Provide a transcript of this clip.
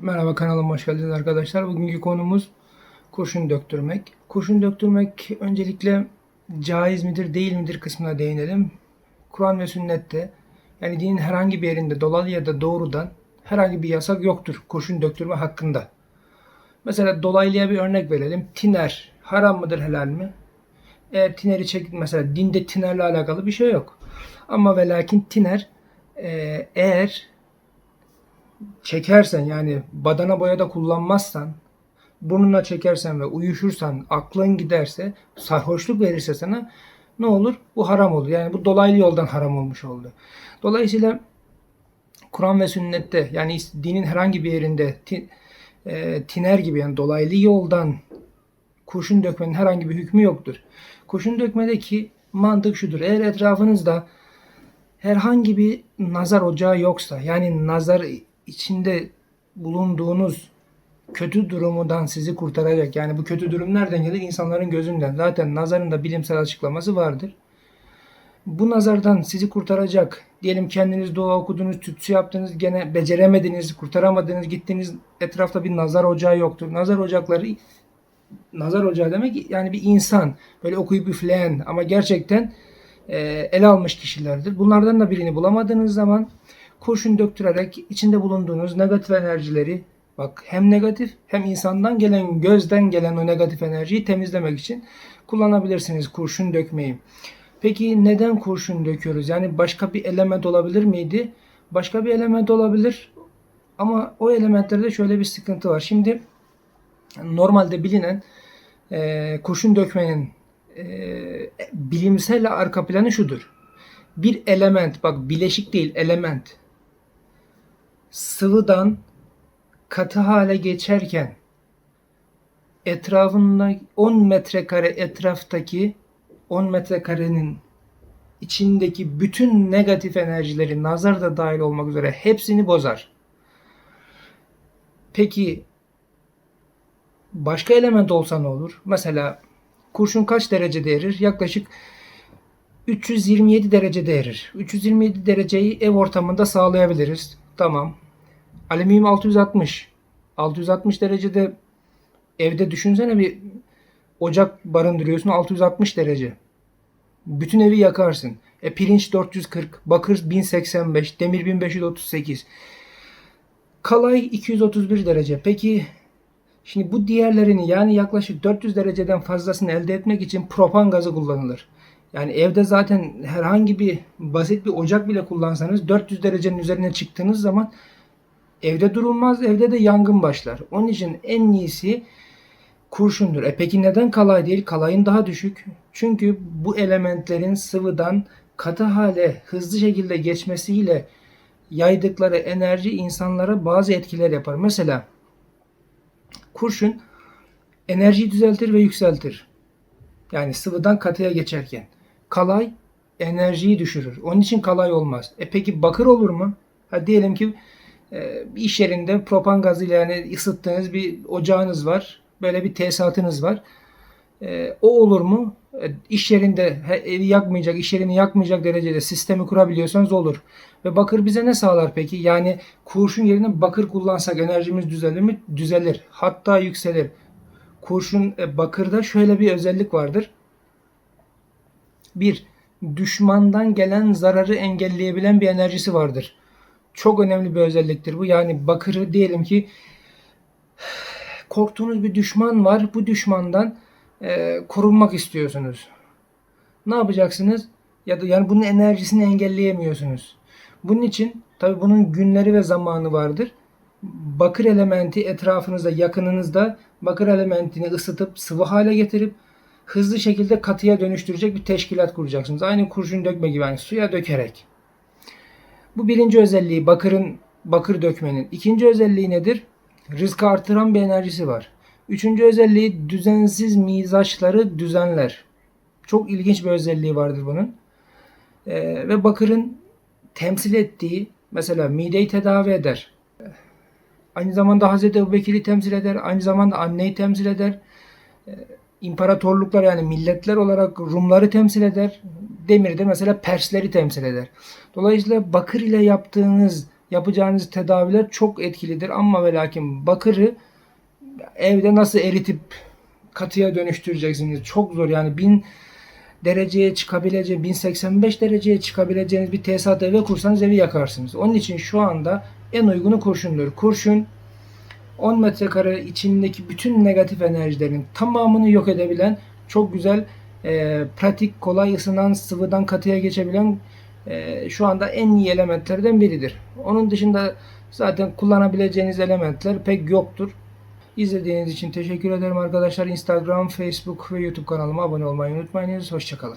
Merhaba kanalıma hoş geldiniz arkadaşlar. Bugünkü konumuz kurşun döktürmek. Kurşun döktürmek öncelikle caiz midir değil midir kısmına değinelim. Kur'an ve sünnette yani dinin herhangi bir yerinde dolaylı ya da doğrudan herhangi bir yasak yoktur kurşun döktürme hakkında. Mesela dolaylıya bir örnek verelim. Tiner haram mıdır helal mi? Eğer tineri çek mesela dinde tinerle alakalı bir şey yok. Ama ve lakin tiner e, eğer çekersen yani badana boyada kullanmazsan burnuna çekersen ve uyuşursan aklın giderse sarhoşluk verirse sana ne olur? Bu haram olur. Yani bu dolaylı yoldan haram olmuş oldu. Dolayısıyla Kur'an ve sünnette yani dinin herhangi bir yerinde e, tiner gibi yani dolaylı yoldan kurşun dökmenin herhangi bir hükmü yoktur. Kurşun dökmedeki mantık şudur. Eğer etrafınızda herhangi bir nazar ocağı yoksa yani nazar içinde bulunduğunuz kötü durumundan sizi kurtaracak. Yani bu kötü durum nereden gelir? İnsanların gözünden. Zaten nazarın da bilimsel açıklaması vardır. Bu nazardan sizi kurtaracak. Diyelim kendiniz dua okudunuz, tütsü yaptınız, gene beceremediniz, kurtaramadınız, gittiniz etrafta bir nazar ocağı yoktur. Nazar ocakları nazar ocağı demek yani bir insan böyle okuyup üfleyen ama gerçekten e, ele almış kişilerdir. Bunlardan da birini bulamadığınız zaman kurşun döktürerek içinde bulunduğunuz negatif enerjileri bak hem negatif hem insandan gelen gözden gelen o negatif enerjiyi temizlemek için kullanabilirsiniz kurşun dökmeyi. Peki neden kurşun döküyoruz? Yani başka bir element olabilir miydi? Başka bir element olabilir. Ama o elementlerde şöyle bir sıkıntı var. Şimdi normalde bilinen e, kurşun dökmenin e, bilimsel arka planı şudur. Bir element, bak bileşik değil element, sıvıdan katı hale geçerken etrafında 10 metrekare etraftaki 10 metrekarenin içindeki bütün negatif enerjileri nazar da dahil olmak üzere hepsini bozar. Peki başka element olsa ne olur? Mesela kurşun kaç derecede erir? Yaklaşık 327 derecede erir. 327 dereceyi ev ortamında sağlayabiliriz. Tamam. Alüminyum 660. 660 derecede evde düşünsene bir ocak barındırıyorsun 660 derece. Bütün evi yakarsın. E pirinç 440, bakır 1085, demir 1538. Kalay 231 derece. Peki şimdi bu diğerlerini yani yaklaşık 400 dereceden fazlasını elde etmek için propan gazı kullanılır. Yani evde zaten herhangi bir basit bir ocak bile kullansanız 400 derecenin üzerine çıktığınız zaman evde durulmaz, evde de yangın başlar. Onun için en iyisi kurşundur. E peki neden kalay değil? Kalayın daha düşük. Çünkü bu elementlerin sıvıdan katı hale hızlı şekilde geçmesiyle yaydıkları enerji insanlara bazı etkiler yapar. Mesela kurşun enerjiyi düzeltir ve yükseltir. Yani sıvıdan katıya geçerken. Kalay enerjiyi düşürür. Onun için kalay olmaz. E peki bakır olur mu? Ha diyelim ki e, iş yerinde propan gazıyla yani ısıttığınız bir ocağınız var. Böyle bir tesisatınız var. E, o olur mu? E, iş yerinde he, evi yakmayacak, iş yerini yakmayacak derecede sistemi kurabiliyorsanız olur. Ve bakır bize ne sağlar peki? Yani kurşun yerine bakır kullansak enerjimiz düzelir mi? Düzelir. Hatta yükselir. Kurşun e, bakırda şöyle bir özellik vardır. Bir, düşmandan gelen zararı engelleyebilen bir enerjisi vardır. Çok önemli bir özelliktir bu. Yani bakırı diyelim ki korktuğunuz bir düşman var. Bu düşmandan e, korunmak istiyorsunuz. Ne yapacaksınız? Ya da yani bunun enerjisini engelleyemiyorsunuz. Bunun için tabi bunun günleri ve zamanı vardır. Bakır elementi etrafınızda, yakınınızda bakır elementini ısıtıp sıvı hale getirip hızlı şekilde katıya dönüştürecek bir teşkilat kuracaksınız. Aynı kurşun dökme gibi yani suya dökerek. Bu birinci özelliği bakırın bakır dökmenin. İkinci özelliği nedir? Rızkı artıran bir enerjisi var. Üçüncü özelliği düzensiz mizaçları düzenler. Çok ilginç bir özelliği vardır bunun. Ee, ve bakırın temsil ettiği mesela mideyi tedavi eder. Aynı zamanda Hazreti Ebubekir'i temsil eder. Aynı zamanda anneyi temsil eder. Ee, imparatorluklar yani milletler olarak Rumları temsil eder. Demirde mesela Persleri temsil eder. Dolayısıyla bakır ile yaptığınız yapacağınız tedaviler çok etkilidir ama ve lakin bakırı evde nasıl eritip katıya dönüştüreceksiniz? Çok zor yani 1000 dereceye çıkabileceği 1085 dereceye çıkabileceğiniz bir tesisat eve kursanız evi yakarsınız. Onun için şu anda en uygunu kurşundur. Kurşun 10 metrekare içindeki bütün negatif enerjilerin tamamını yok edebilen çok güzel e, pratik kolay ısınan sıvıdan katıya geçebilen e, şu anda en iyi elementlerden biridir. Onun dışında zaten kullanabileceğiniz elementler pek yoktur. İzlediğiniz için teşekkür ederim arkadaşlar. Instagram, Facebook ve YouTube kanalıma abone olmayı unutmayınız. Hoşçakalın.